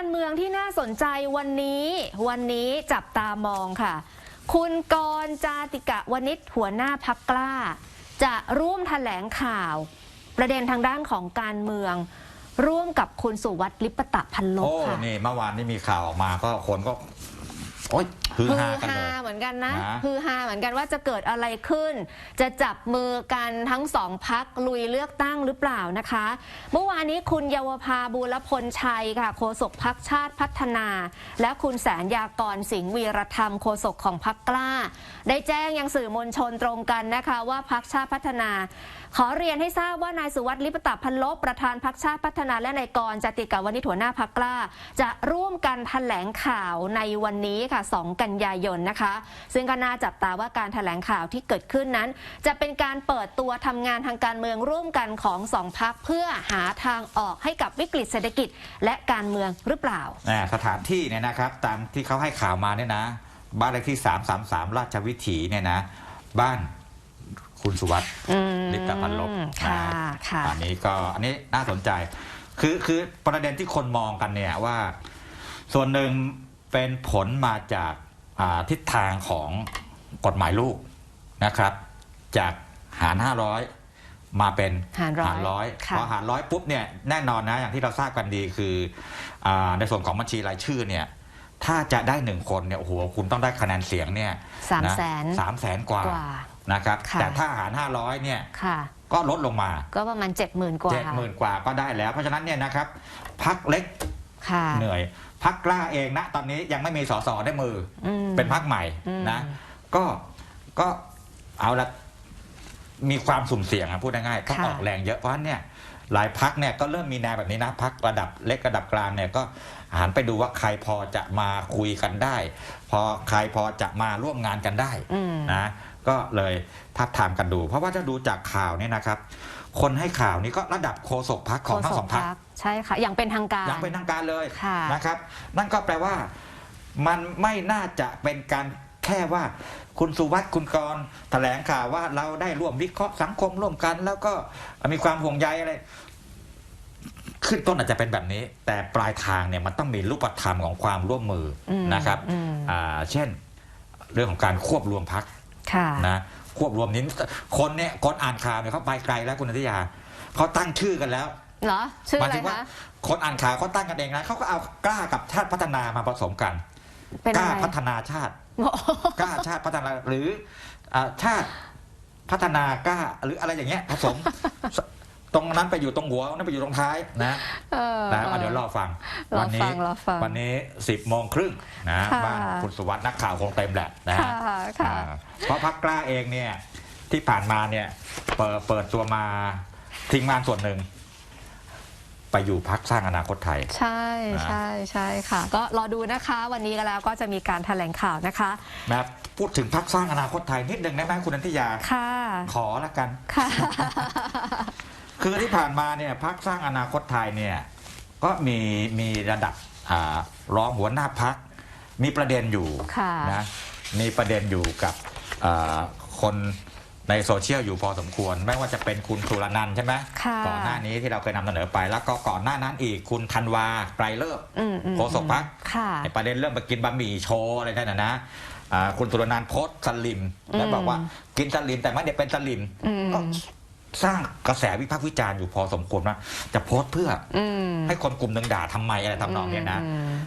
การเมืองที่น่าสนใจวันนี้ วันนี้จับตามองค่ะ คุณกรณ์จาติกะวณิชหัวหน้าพักกล้า จะร่วมแถลงข่าว ประเด็นทางด้านของการเมือง ร่วมกับคุณสุวัสดิ์ลิปตะพันลบโอ้ค่ะนี่เมื่อวานนี้มีข่าวออกมาก็คนก็ โอ๊ยฮือฮืฮาอกันเลฮาย เหมือนกันนะนะฮือฮาเหมือนกันว่าจะเกิดอะไรขึ้น จะจับมือกันทั้งสองพักลุยเลือกตั้งหรือเปล่านะคะ เมื่อวานนี้คุณเยาวภาบูรพลชัยค่ะโฆษกพักชาติพัฒนา และคุณแสนยากรสิงห์วีรธรรมโฆษกของพักกล้า ได้แจ้งยังสื่อมวลชนตรงกันนะคะว่าพักชาติพัฒนาขอเรียนให้ทราบว่านายสุวัสดิ์ลิปตะพันลบประธานพักชาติพัฒนาและนายกรจติกาวณิชหัวหน้าพักกล้า จะร่วมกันแถลงข่าวในวันนี้ค่ะ 2 กันยายนนะคะ ซึ่งก็น่าจับตาว่าการแถลงข่าวที่เกิดขึ้นนั้น จะเป็นการเปิดตัวทำงานทางการเมืองร่วมกันของสองพักเพื่อหาทางออกให้กับวิกฤตเศรษฐกิจ และการเมืองหรือเปล่าสถานที่เนี่ยนะครับตามที่เขาให้ข่าวมาเนี่ยนะ บ้านเลขที่ 333 ราชวิถีเนี่ยนะ บ้าน คุณสุวัสดิ์อืมลิปตะพันลบค่ะนะค่ะ อันนี้ก็อันนี้น่าสนใจ คือคือประเด็นที่คนมองกันเนี่ยว่า ส่วนหนึ่งเป็นผลมาจากอ่าทิศทางของกฎหมายลูกนะครับ จากหาร 500 มาเป็นหารร้อยร้อยค่ะ พอหารร้อยปุ๊บเนี่ยแน่นอนนะอย่างที่เราทราบกันดีคืออาในส่วนของบัญชีรายชื่อเนี่ยถ้าจะได้หนึ่งคนเนี่ยโอ้โหคุณต้องได้คะแนนเสียงเนี่ยสามนะแสนสามแสนกว่า กว่า นะครับค่ะแต่ถ้าหาร 500เนี่ยค่ะก็ลดลงมา ก็ประมาณ 70,000 กว่าเจ็ดหมื่นกว่าก็ได้แล้ว เพราะฉะนั้นเนี่ยนะครับพักเล็กค่ะเหนื่อยพักกล้าเองนะ ตอนนี้ยังไม่มีสสได้มืออืมเป็นพักใหม่อืมนะ ก็ก็เอาละมีความสุ่มเสี่ยงอะพูดง่ายๆต้องค่ะออกแรงเยอะเพราะฉะนั้นเนี่ยหลายพักเนี่ยก็เริ่มมีแนวแบบนี้นะพักระดับเล็กระดับกลางเนี่ยก็หันไปดูว่าใครพอจะมาคุยกันได้ พอใครพอจะมาร่วมงานกันได้อืมนะ ก็เลยทับทามกันดู เพราะว่าถ้าดูจากข่าวเนี่ยนะครับ คนให้ข่าวนี้ก็ระดับโฆษกพักของทั้งสองพักโฆษกใช่ค่ะ อย่างเป็นทางการยังเป็นทางการเลยค่ะนะครับ นั่นก็แปลว่ามันไม่น่าจะเป็นการแค่ว่าคุณสุวัสด์คุณกรณ์แถลงข่าวว่าเราได้ร่วมวิเคราะห์สังคมร่วมกัน แล้วก็มีความห่วงใยอะไรขึ้นต้นอาจจะเป็นแบบนี้ แต่ปลายทางเนี่ยมันต้องมีรูปธรรมของความร่วมมืออมนะครับอืมอ่าเช่น เรื่องของการควบรวมพัก ค่ะ นะควบรวมนี้คนเนี่ยคนอ่านข่าวเนี่ยเขาไปไกลแล้วคุณนัทยาเขาตั้งชื่อกันแล้วเหรอ ชื่อหมายอะไรถึงว่าคะ คนอ่านข่าวเขาตั้งกันเองนะเขาก็เอากล้ากับชาติพัฒนามาผสมกันเป็นกอะล้าไรพัฒนาชาติ โอ้โหกล้าชาติพัฒนาหรืออ่าชาติพัฒนากล้าหรืออะไรอย่างเงี้ยผสม ตรงนั้นไปอยู่ตรงหัวนั้นไปอยู่ตรงท้ายนะเออ นะเอาเดี๋ยวรอฟังรอวันี้ฟังรอฟังวันนี้สิบโมงครึ่งนะค่ะ บ้านคุณสุวัสด์นักข่าวคงเต็มแหละนะฮะ ค่ะค่ะ อ่าเพราะพักกล้าเองเนี่ยที่ผ่านมาเนี่ยเปิดเปิดตัวมาทิ้งงานส่วนหนึ่ง ไปอยู่พักสร้างอนาคตไทย ใช่นะ ใช่ใช่ค่ะ ก็รอดูนะคะ วันนี้ก็แล้วก็จะมีการแถลงข่าวนะคะ นะพูดถึงพักสร้างอนาคตไทยนิดหนึ่งได้ไหมคุณนันทิยา ค่ะขอละกัน ค่ะ คือที่ผ่านมาเนี่ยพักสร้างอนาคตไทยเนี่ยก็มีมีระดับอ่ารองหัวหน้าพักมีประเด็นอยู่ค่ะนะมีประเด็นอยู่กับอ่าคนในโซเชียลอยู่พอสมควร ไม่ว่าจะเป็นคุณสุรนันท์ใช่ไหมค่ะก่อนหน้านี้ที่เราเคยนำเสนอไป แล้วก็ก่อนหน้านั้นอีกคุณธันวาไกรเลิกอืมอืมโฆษกพรรคค่ะ ไอ้ประเด็นเรื่องไปกินบะหมี่โชว์อะไรนั่นนะนะอ่าคุณสุรนันท์โพสต์สลิม แล้วบอกว่ากินสลิมแต่ไม่ได้เป็นสลิมอืม ก็ สร้างกระแสวิพากษ์วิจารณ์อยู่พอสมควรว่าจะโพสต์เพื่ออืมให้คนกลุ่มหนึ่งด่าทำไมอะไรทำนองเนี้ยนะอืม